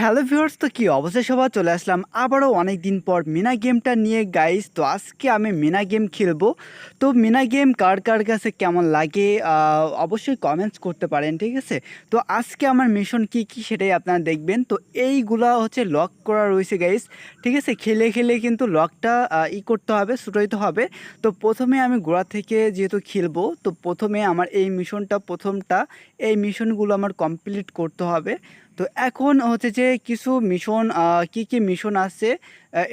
Hello viewers, তো কী অবস্থা? সবাই চলে আসলাম আবারও অনেক দিন পর মিনা গেমটা নিয়ে। গাইস, তো আজকে আমি মিনা গেম খেলব। তো মিনা গেম কার কার কাছে কেমন লাগে অবশ্যই কমেন্টস করতে পারেন, ঠিক আছে? তো আজকে আমার মিশন কি কি সেটাই আপনারা দেখবেন। তো এইগুলা হচ্ছে লক করা রয়েছে গাইস, ঠিক আছে? খেলে খেলে কিন্তু লকটা ই করতে হবে ছুটাইতে হবে। তো প্রথমে আমি গোড়া থেকে যেহেতু খেলব, তো প্রথমে আমার এই মিশনটা প্রথমটা, এই মিশনগুলো আমার কমপ্লিট করতে হবে। তো এখন হচ্ছে যে কিছু মিশন কি কি মিশন আছে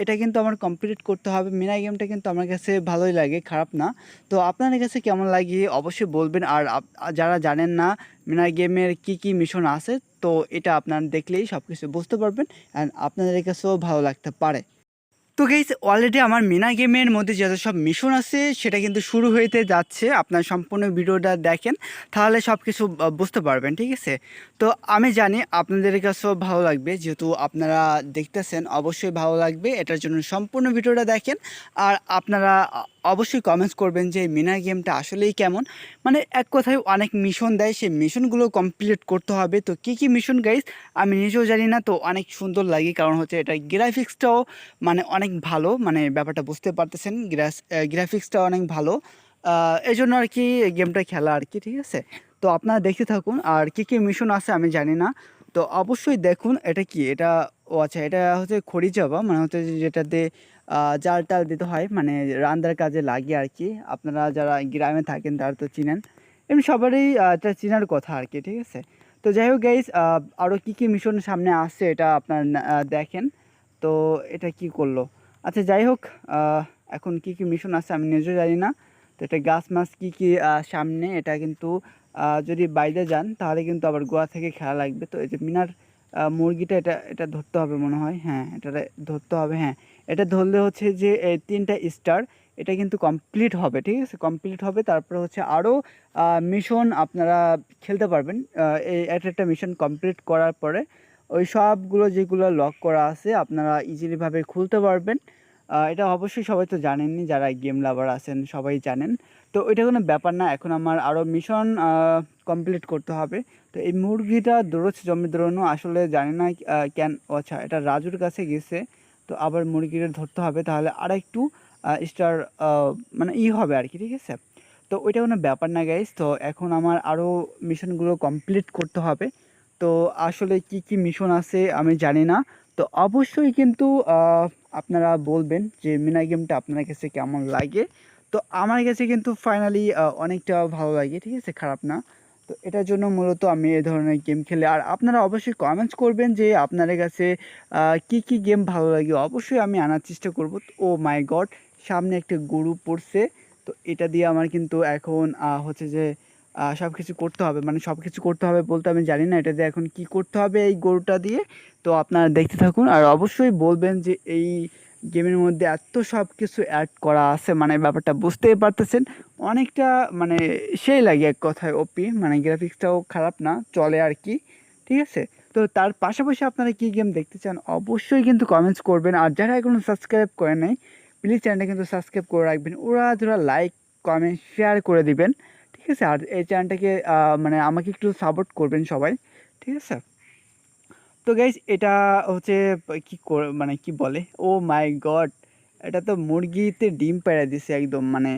এটা কিন্তু আমার কমপ্লিট করতে হবে। মিনা গেমটা কিন্তু আমার কাছে ভালোই লাগে, খারাপ না। তো আপনাদের কাছে কেমন লাগে অবশ্যই বলবেন। আর যারা জানেন না মিনা গেমের কি কি মিশন আছে, তো এটা আপনারা দেখলেই সব কিছু বুঝতে পারবেন। অ্যান্ড আপনাদের কাছেও ভালো লাগতে পারে। তো গেইস অলরেডি আমার মিনা গেমের মধ্যে যত সব মিশন আছে, সেটা কিন্তু শুরু হইতে যাচ্ছে। আপনার সম্পূর্ণ ভিডিওটা দেখেন, তাহলে সব কিছু বুঝতে পারবেন, ঠিক আছে? তো আমি জানি আপনাদের কাছেও ভালো লাগবে, যেহেতু আপনারা দেখতেছেন, অবশ্যই ভালো লাগবে, এটার জন্য সম্পূর্ণ ভিডিওটা দেখেন। আর আপনারা অবশ্যই কমেন্টস করবেন যে মিনা গেমটা আসলেই কেমন। মানে এক কথায় অনেক মিশন দেয়, সেই মিশনগুলো কমপ্লিট করতে হবে। তো কী কী মিশন গাইস আমি নিজেও জানি না, তো অনেক সুন্দর লাগে, কারণ হচ্ছে এটা গ্রাফিক্সটাও মানে অনেক ভালো মানে ব্যাপারটা বুঝতে পারতেছেন গ্রাফিক্সটা অনেক ভালো। এই জন্য আর কি গেমটা খেলা আর কি, ঠিক আছে? তো আপনারা দেখতে থাকুন, আর কী কী মিশন আছে আমি জানি না। তো অবশ্যই দেখুন, এটা কি? এটা, ও আচ্ছা এটা হচ্ছে খড়ি চাপা মানে হচ্ছে যেটাতে জাল টাল দিতে হয় মানে রান্নার কাজে লাগে আর কি। আপনারা যারা গ্রামে থাকেন, তারা তো চিনেন। এমনি সবারই এটা চেনার কথা আর কি, ঠিক আছে? তো যাই হোক গাইজ আরও কী কী মিশন সামনে আসছে, এটা আপনার দেখেন। তো এটা কি করল? আচ্ছা যাই হোক এখন কি কি মিশন আছে আমি নিজেও জানি না। তো এটা গাছ মাছ কী কী সামনে, এটা কিন্তু যদি বাইরে যান, তাহলে কিন্তু আবার গোয়া থেকে খেলা লাগবে। তো এই যে মিনার মুরগিটা এটা এটা ধরতে হবে মনে হয়। হ্যাঁ এটা ধরতে হবে হ্যাঁ। এটা ধরলে হচ্ছে যে তিনটা স্টার এটা কিন্তু কমপ্লিট হবে, ঠিক আছে? কমপ্লিট হবে, তারপরে হচ্ছে আরও মিশন আপনারা খেলতে পারবেন। এই একটা একটা মিশন কমপ্লিট করার পরে, ওই সবগুলো যেগুলো লক করা আছে, আপনারা ইজিলিভাবে খুলতে পারবেন। এটা অবশ্যই সবাই তো জানেনই যারা গেম লাভার আছেন সবাই জানেন। তো এটা কোনো ব্যাপার না, এখন আমার আরও মিশন কমপ্লিট করতে হবে। তো এই মুরগিটা দৌড়চ্ছে জমি দৌড়ানো আসলে জানি না কেন আচ্ছা এটা রাজুর কাছে গেছে, তো আবার মুরগিটা ধরতে হবে, তাহলে আর একটু স্টার মানে ই হবে আর কি, ঠিক আছে? তো ওইটা কোনো ব্যাপার না গাইস তো এখন আমার আরও মিশনগুলো কমপ্লিট করতে হবে। তো আসলে কি কি মিশন আছে আমি জানি না তো অবশ্যই কিন্তু আপনারা বলবেন যে মিনা গেমটা আপনার কাছে কেমন লাগে। তো আমার কাছে কিন্তু ফাইনালি অনেকটা ভালো লাগে, ঠিক আছে? খারাপ না। তো এটার জন্য মূলত আমি এই ধরনের গেম খেলে, আর আপনারা অবশ্যই কমেন্টস করবেন যে আপনাদের কাছে কি কি গেম ভালো লাগে? অবশ্যই আমি আনার চেষ্টা করব। ও মাই গড, সামনে একটা গরু পড়ছে। তো এটা দিয়ে আমার কিন্তু এখন হচ্ছে যে সব কিছু করতে হবে। মানে সব কিছু করতে হবে বলতে আমি জানি না, এটা দিয়ে এখন কি করতে হবে এই গরুটা দিয়ে? তো আপনারা দেখতে থাকুন। আর অবশ্যই বলবেন যে এই গেমের মধ্যে এত সব কিছু অ্যাড করা আছে মানে ব্যাপারটা বুঝতেই পারতেছেন। অনেকটা মানে সেই লাগে এক কথায় ওপি মানে গ্রাফিক্সটাও খারাপ না, চলে আর কি, ঠিক আছে? তো তার পাশাপাশি আপনারা কী গেম দেখতে চান অবশ্যই কিন্তু কমেন্টস করবেন। আর যারা এখনও সাবস্ক্রাইব করে নাই প্লিজ চ্যানেলটা কিন্তু সাবস্ক্রাইব করে রাখবেন। ওরা যারা লাইক কমেন্ট শেয়ার করে দিবেন। ঠিক আছে, আর এই চ্যানেলটাকে মানে আমাকে একটু সাপোর্ট করবেন সবাই, ঠিক আছে? তো গাইজ এটা হচ্ছে, কি মানে কি বলে? ও মাই গড এটা তো মুরগিতে ডিম পেড়ে দিছে একদম মানে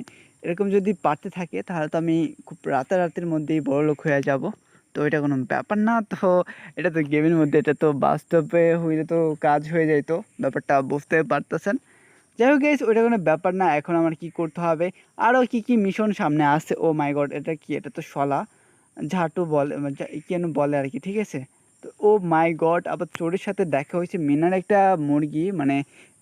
এরকম যদি পারতে থাকে, তাহলে তো আমি খুব রাতারাতির মধ্যেই বড় লোক হয়ে যাব। তো এটা কোনো ব্যাপার না, তো এটা তো গেমের মধ্যে, এটা তো বাস্তবে হইলে তো কাজ হয়ে যাইতো, ব্যাপারটা বুঝতে পারতেছেন। যাই হোক গাইজ ওইটা কোনো ব্যাপার না, এখন আমার কি করতে হবে? আরও কি কি মিশন সামনে আসছে? ও মাই গড এটা কি? এটা তো শলা। ঝাটু বলে মানে কেন বলে আর কি, ঠিক আছে? তো ও মাই গড আবার চোরের সাথে দেখা হয়েছে। মিনার একটা মুরগি মানে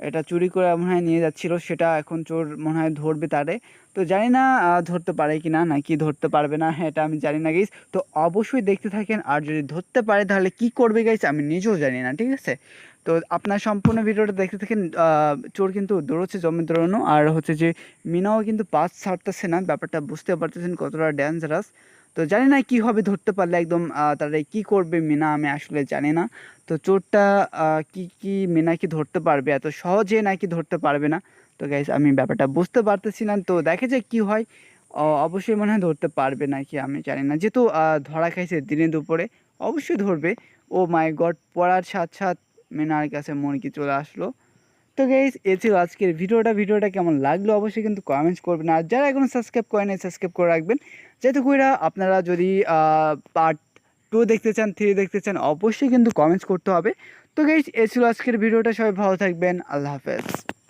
এটা চুরি করে মনে হয় নিয়ে যাচ্ছিল, সেটা এখন চোর মনে হয় ধরবে তারে। তো জানি না ধরতে পারে কি না নাকি ধরতে পারবে না হ্যাঁ এটা আমি জানি না গাইস তো অবশ্যই দেখতে থাকেন, আর যদি ধরতে পারে তাহলে কি করবে গাইস আমি নিজেও জানি না, ঠিক আছে? তো আপনার সম্পূর্ণ ভিডিওটা দেখতে থাকেন চোর কিন্তু দৌড়চ্ছে জমি দৌড়ানো, আর হচ্ছে যে মিনাও কিন্তু পাস ছাড়তেছে না, ব্যাপারটা বুঝতে পারতেছেন কতটা ডেঞ্জারাস তো জানি না কি হবে ধরতে পারলে একদম তারা কি করবে মিনা আমি আসলে জানি না। তো চোরটা কি কি মিনা কি ধরতে পারবে? এত সহজে নাকি ধরতে পারবে না? তো গাইস আমি ব্যাপারটা বুঝতে পারতেছি না। তো দেখে যে কি হয়। অবশ্যই মনে হয় ধরতে পারবে নাকি, আমি জানি না। যেহেতু ধরা খাইছে দিনে দুপুরে, অবশ্যই ধরবে। ও মাই গড পড়ার সাথ সাথ মিনার কাছে মুরগি চলে আসলো। তো গেইস এ ছিল আজকের ভিডিওটা। ভিডিওটা কেমন লাগল অবশ্যই কিন্তু কমেন্টস করবেন। আর যারা এখনও সাবস্ক্রাইব করেন সাবস্ক্রাইব করে রাখবেন। যেহেতু কুইরা আপনারা যদি পার্ট টু দেখতে চান থ্রি দেখতে চান, অবশ্যই কিন্তু কমেন্টস করতে হবে। তো গেইস এ ছিল আজকের ভিডিওটা। সবাই ভালো থাকবেন। আল্লাহ হাফেজ।